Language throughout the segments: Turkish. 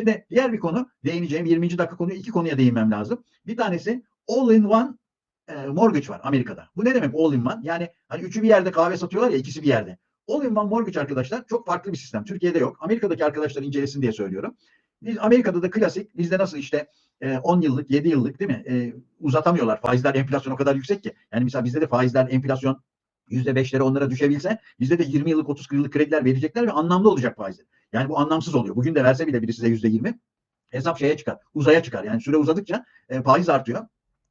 Şimdi diğer bir konu değineceğim 20. dakika konuyu iki konuya değinmem lazım. Bir tanesi all in one e, mortgage var Amerika'da. Bu ne demek all in one? Yani hani üçü bir yerde kahve satıyorlar ya ikisi bir yerde. All in one mortgage arkadaşlar çok farklı bir sistem. Türkiye'de yok. Amerika'daki arkadaşlar incelesin diye söylüyorum. Biz Amerika'da da klasik bizde nasıl işte e, 10 yıllık 7 yıllık değil mi? E, uzatamıyorlar. Faizler enflasyon o kadar yüksek ki. Yani mesela bizde de faizler enflasyon %5'lere onlara düşebilse bizde de 20 yıllık 30 yıllık krediler verecekler ve anlamlı olacak faizler. Yani bu anlamsız oluyor. Bugün de verse bile biri size %20 hesap şeye çıkar. Uzaya çıkar. Yani süre uzadıkça e, faiz artıyor.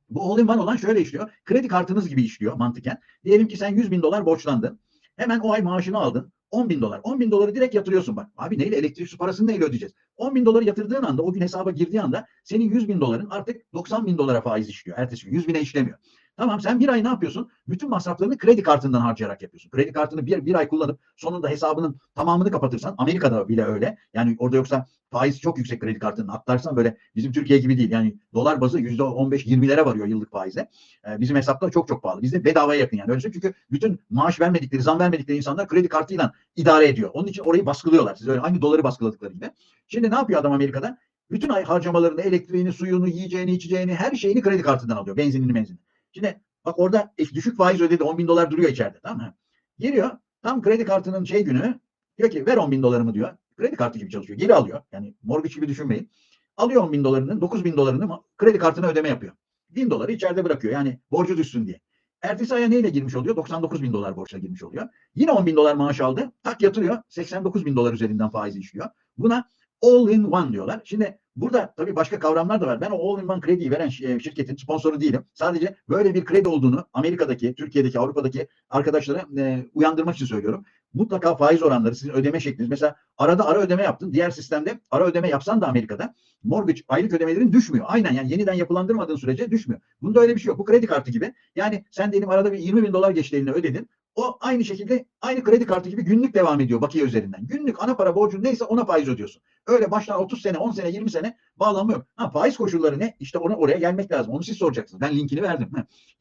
Bu all in one olan şöyle işliyor. Kredi kartınız gibi işliyor mantıken. Diyelim ki sen 100 bin dolar borçlandın. Hemen o ay maaşını aldın. 10 bin dolar. 10 bin doları direkt yatırıyorsun bak. Abi neyle elektrik su parasını neyle ödeyeceğiz? 10 bin doları yatırdığın anda o gün hesaba girdiği anda senin 100 bin doların artık 90 bin dolara faiz işliyor. Ertesi gün 100 bine işlemiyor. Tamam sen bir ay ne yapıyorsun? Bütün masraflarını kredi kartından harcayarak yapıyorsun. Kredi kartını bir, bir ay kullanıp sonunda hesabının tamamını kapatırsan Amerika'da bile öyle. Yani orada yoksa faiz çok yüksek kredi kartının atlarsan böyle bizim Türkiye gibi değil. Yani dolar bazı yüzde 15-20'lere varıyor yıllık faize. Ee, bizim hesapta çok çok pahalı. Bizde bedavaya yakın yani. Öyle söyleyeyim. çünkü bütün maaş vermedikleri, zam vermedikleri insanlar kredi kartıyla idare ediyor. Onun için orayı baskılıyorlar. Siz öyle aynı doları baskıladıkları gibi. Şimdi ne yapıyor adam Amerika'da? Bütün ay harcamalarını, elektriğini, suyunu, yiyeceğini, içeceğini, her şeyini kredi kartından alıyor. Benzinini, menzinini. Şimdi Bak orada düşük faiz ödedi 10 bin dolar duruyor içeride tamam mı? Geliyor tam kredi kartının şey günü diyor ki ver 10 bin dolarımı diyor. Kredi kartı gibi çalışıyor. Geri alıyor. Yani mortgage gibi düşünmeyin. Alıyor 10 bin dolarını 9 bin dolarını kredi kartına ödeme yapıyor. 1000 doları içeride bırakıyor. Yani borcu düşsün diye. Ertesi aya neyle girmiş oluyor? 99 bin dolar borçla girmiş oluyor. Yine 10 bin dolar maaş aldı. Tak yatırıyor. 89 bin dolar üzerinden faiz işliyor. Buna all in one diyorlar. Şimdi burada tabii başka kavramlar da var. Ben o all in one krediyi veren şirketin sponsoru değilim. Sadece böyle bir kredi olduğunu Amerika'daki, Türkiye'deki, Avrupa'daki arkadaşlara e, uyandırmak için söylüyorum. Mutlaka faiz oranları, sizin ödeme şekliniz. Mesela arada ara ödeme yaptın. Diğer sistemde ara ödeme yapsan da Amerika'da mortgage aylık ödemelerin düşmüyor. Aynen yani yeniden yapılandırmadığın sürece düşmüyor. Bunda öyle bir şey yok. Bu kredi kartı gibi. Yani sen diyelim arada bir 20 bin dolar geçti ödedin. O aynı şekilde aynı kredi kartı gibi günlük devam ediyor bakiye üzerinden. Günlük ana para borcun neyse ona faiz ödüyorsun. Öyle baştan 30 sene, 10 sene, 20 sene bağlanma yok. Ha, faiz koşulları ne? İşte ona oraya gelmek lazım. Onu siz soracaksınız. Ben linkini verdim.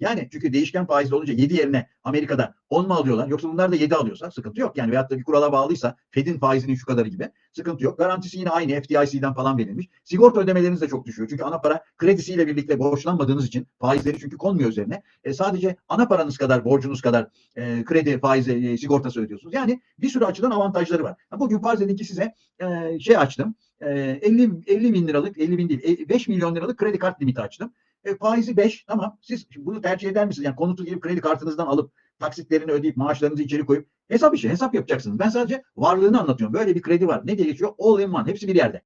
Yani çünkü değişken faizli olunca 7 yerine Amerika'da 10 mu alıyorlar? Yoksa bunlar da 7 alıyorsa sıkıntı yok. Yani veyahut da bir kurala bağlıysa Fed'in faizinin şu kadarı gibi sıkıntı yok. Garantisi yine aynı FDIC'den falan verilmiş. Sigorta ödemeleriniz de çok düşüyor. Çünkü ana para kredisiyle birlikte borçlanmadığınız için faizleri çünkü konmuyor üzerine. E, sadece ana paranız kadar, borcunuz kadar e, kredi faizi e, sigortası ödüyorsunuz. Yani bir sürü açıdan avantajları var. Bugün farz edin ki size e, şey açtım. E, 50, 50 bin liralık, 50 bin değil, 5 milyon liralık kredi kart limiti açtım. E, faizi 5 tamam. Siz bunu tercih eder misiniz? Yani konutu girip kredi kartınızdan alıp taksitlerini ödeyip maaşlarınızı içeri koyup hesap işi hesap yapacaksınız. Ben sadece varlığını anlatıyorum. Böyle bir kredi var. Ne diye geçiyor? All in one. Hepsi bir yerde.